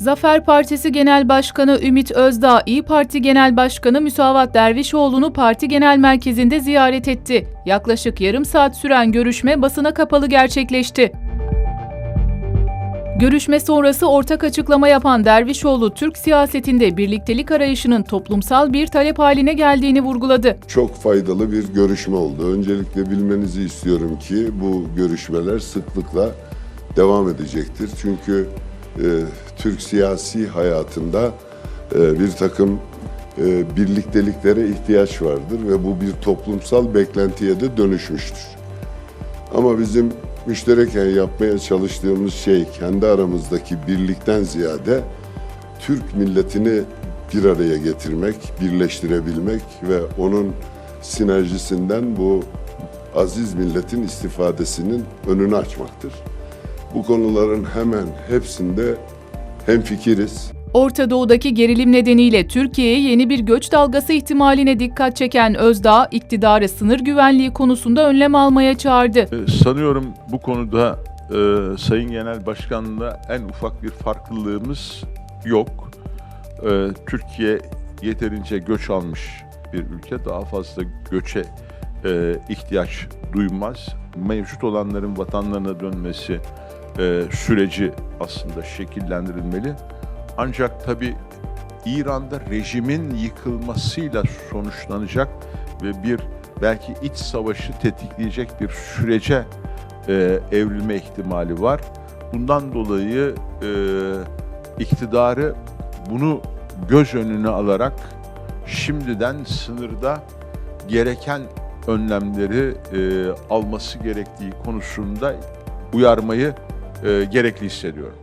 Zafer Partisi Genel Başkanı Ümit Özdağ, İyi Parti Genel Başkanı Müsavat Dervişoğlu'nu parti genel merkezinde ziyaret etti. Yaklaşık yarım saat süren görüşme basına kapalı gerçekleşti. Görüşme sonrası ortak açıklama yapan Dervişoğlu, Türk siyasetinde birliktelik arayışının toplumsal bir talep haline geldiğini vurguladı. Çok faydalı bir görüşme oldu. Öncelikle bilmenizi istiyorum ki bu görüşmeler sıklıkla devam edecektir. Çünkü e, Türk siyasi hayatında e, bir takım e, birlikteliklere ihtiyaç vardır ve bu bir toplumsal beklentiye de dönüşmüştür. Ama bizim müştereken yapmaya çalıştığımız şey kendi aramızdaki birlikten ziyade Türk milletini bir araya getirmek, birleştirebilmek ve onun sinerjisinden bu aziz milletin istifadesinin önünü açmaktır. Bu konuların hemen hepsinde hemfikiriz. Orta Doğu'daki gerilim nedeniyle Türkiye'ye yeni bir göç dalgası ihtimaline dikkat çeken Özdağ, iktidarı sınır güvenliği konusunda önlem almaya çağırdı. E, Sanıyorum bu konuda e, Sayın Genel Başkan'la en ufak bir farklılığımız yok. E, Türkiye yeterince göç almış bir ülke. Daha fazla göçe e, ihtiyaç duymaz. Mevcut olanların vatanlarına dönmesi e, süreci aslında şekillendirilmeli. Ancak tabii İran'da rejimin yıkılmasıyla sonuçlanacak ve bir belki iç savaşı tetikleyecek bir sürece e, evrilme ihtimali var. Bundan dolayı e, iktidarı bunu göz önüne alarak şimdiden sınırda gereken önlemleri e, alması gerektiği konusunda uyarmayı e, gerekli hissediyorum.